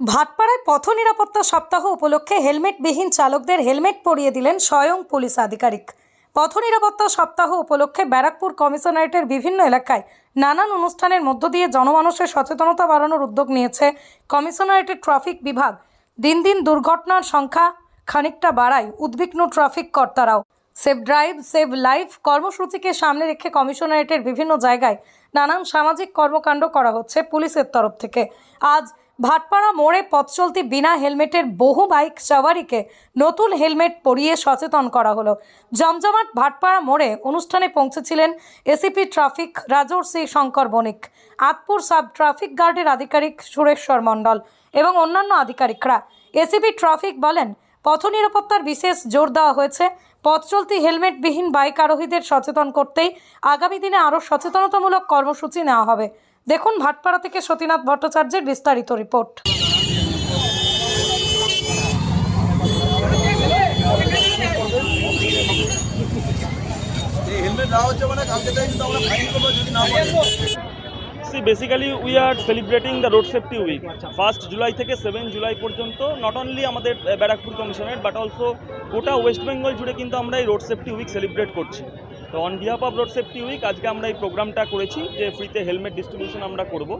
ভাটপাড়ায় পথ নিরাপত্তা সপ্তাহ উপলক্ষে হেলমেটবিহীন চালকদের হেলমেট পরিয়ে দিলেন স্বয়ং পুলিশ আধিকারিক। পথ নিরাপত্তা সপ্তাহ উপলক্ষে ব্যারাকপুর কমিশনারেটের বিভিন্ন এলাকায় নানান অনুষ্ঠানের মধ্য দিয়ে জনমানুষের সচেতনতা বাড়ানোর উদ্যোগ নিয়েছে কমিশনারেটের ট্রাফিক বিভাগ। দিন দিন দুর্ঘটনার সংখ্যা খানিকটা বাড়ায় উদ্বিগ্ন ট্রাফিক কর্তারাও। সেভ ড্রাইভ, সেভ লাইফ কর্মসূচিকে সামনে রেখে কমিশনারেটের বিভিন্ন জায়গায় নানান সামাজিক কর্মকাণ্ড করা হচ্ছে পুলিশের তরফ থেকে। আজ ভাটপাড়া মোড়ে পথ চলতি বিনা হেলমেটের বহু বাইক সওয়ারিকে নতুন হেলমেট পরিয়ে সচেতন করা হলো। জমজমাট ভাটপাড়া মোড়ে অনুষ্ঠানে পৌঁছেছিলেন ACP traffic Rajarshi Shankar Banik, Atpur sub traffic গার্ডের আধিকারিক সুরেশ্বর মণ্ডল এবং অন্যান্য আধিকারিকরা। এসিপি ট্রাফিক বলেন, পথ নিরাপত্তার বিশেষ জোর দেওয়া হয়েছে। পথ চলতি হেলমেটবিহীন বাইক আরোহীদের সচেতন করতেই আগামী দিনে আরও সচেতনতামূলক কর্মসূচি নেওয়া হবে। দেখুন ভাটপাড়া থেকে সতীনাথ ভট্টাচার্যের বিস্তারিত রিপোর্ট। এই হেলমেট দেওয়া হচ্ছে কালকে থেকে কিন্তু আমরা যদি না See, basically we are celebrating the road safety week. First July থেকে সেভেন জুলাই পর্যন্ত নট অনলি আমাদের ব্যারাকপুর কমিশনের বাট অলসো গোটা ওয়েস্ট বেঙ্গল জুড়ে কিন্তু আমরা এই রোড সেফটি উইক সেলিব্রেট করছি। তো on behalf of road safety week আজকে আমরা এই প্রোগ্রামটা করেছি যে ফ্রিতে হেলমেট ডিস্ট্রিবিউশন আমরা করব।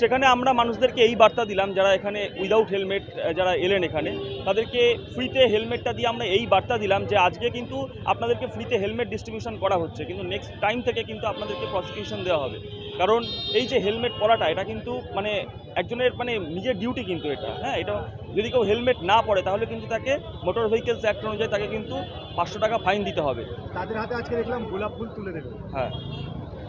সেখানে আমরা মানুষদেরকে এই বার্তা দিলাম, যারা এখানে উইদাউট হেলমেট যারা এলেন এখানে, তাদেরকে ফ্রিতে হেলমেটটা দিয়ে আমরা এই বার্তা দিলাম যে আজকে কিন্তু আপনাদেরকে ফ্রিতে হেলমেট ডিস্ট্রিবিউশন করা হচ্ছে। কিন্তু নেক্সট টাইম থেকে কিন্তু আপনাদেরকে প্রসিকিউশন দেওয়া হবে। কারণ এই যে হেলমেট পরাটা এটা কিন্তু মানে একজনের মানে নিজের ডিউটি কিন্তু এটা হ্যাঁ? এটা যদি কেউ হেলমেট না পরে তাহলে কিন্তু তাকে মোটর ভেহিকেলস অ্যাক্ট অনুযায়ী তাকে কিন্তু পাঁচশো টাকা ফাইন দিতে হবে। তাদের হাতে আজকে দেখলাম গোলাপ ফুল তুলে দেবে। হ্যাঁ।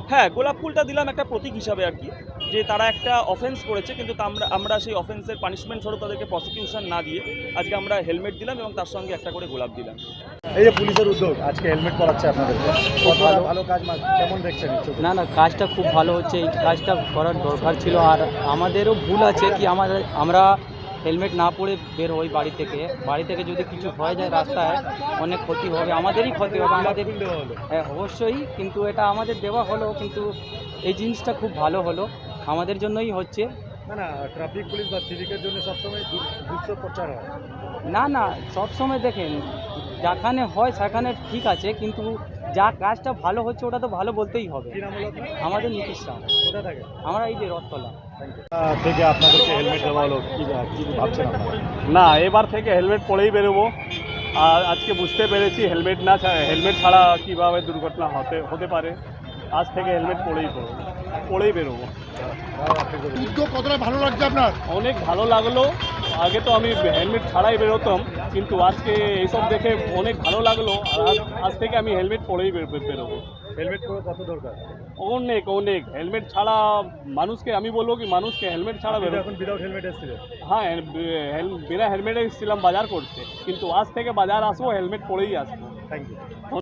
হ্যাঁ গোলাপ ফুলটা দিলাম একটা প্রতীক হিসাবে আর কি। যে তারা একটা অফেন্স করেছে কিন্তু তা আমরা আমরা সেই অফেন্সের পানিশমেন্ট স্বরূপ তাদেরকে প্রসিকিউশন না দিয়ে আজকে আমরা হেলমেট দিলাম এবং তার সঙ্গে একটা করে গোলাপ দিলাম। এই যে পুলিশের উদ্যোগ আজকে হেলমেট পরাচ্ছে আপনাদের। ভালো। ভালো কাজ কেমন দেখছেন না না কাজটা খুব ভালো হচ্ছে এই কাজটা করার দরকার ছিল। আর আমাদেরও ভুল আছে কি আমাদের আমরা হেলমেট না পরে বের হই বাড়ি থেকে। বাড়ি থেকে যদি কিছু হয়ে যায় রাস্তায় অনেক ক্ষতি হবে আমাদেরই ক্ষতি হবে আমাদের হ্যাঁ অবশ্যই কিন্তু এটা আমাদের দেওয়া হলো কিন্তু এই জিনিসটা খুব ভালো হলো। আমাদের জন্যই হচ্ছে। না না ট্রাফিক পুলিশ বা সিভিকের জন্য সবসময় দু- দুঃস্থ প্রচার হয়। না না সব সময় দেখেন যেখানে হয় সেখানে ঠিক আছে কিন্তু যা কাজটা ভালো হচ্ছে ওটা তো ভালো বলতেই হবে? আমাদের নীতিশ রাও। কোথা থাকে? আমরা এই যে রথতলা। থেকে আপনাদেরকে হেলমেট দেওয়া হলো ভাবছেন না এবার থেকে হেলমেট পরেই বেরোবো। আর আজকে বুঝতে পেরেছি হেলমেট না হেলমেট ছাড়া কীভাবে দুর্ঘটনা হতে হতে পারে। আজ থেকে হেলমেট পরেই বেরোবো পরেই বেরোবো। উদ্যোগ কতটা ভালো লাগছে আপনার? অনেক ভালো লাগল। আগে তো আমি হেলমেট ছাড়াই বেরোতাম কিন্তু আজকে এইসব দেখে অনেক ভালো লাগল। আর আজ- থেকে আমি হেলমেট পরেই বের- বের- বেরোবো। হেলমেট পরে কত দরকার? অনেক অনেক। হেলমেট ছাড়া মানুষকে আমি বলব কি মানুষকে হেলমেট ছাড়া আপনি তো বেরো এখন উইদাউট হেলমেট এসেছিলেন। হ্যাঁ হেল- বিনা হেলমেটে এসেছিলাম বাজার করতে। কিন্তু আজ থেকে বাজার আসব হেলমেট পরেই আসব। Thank you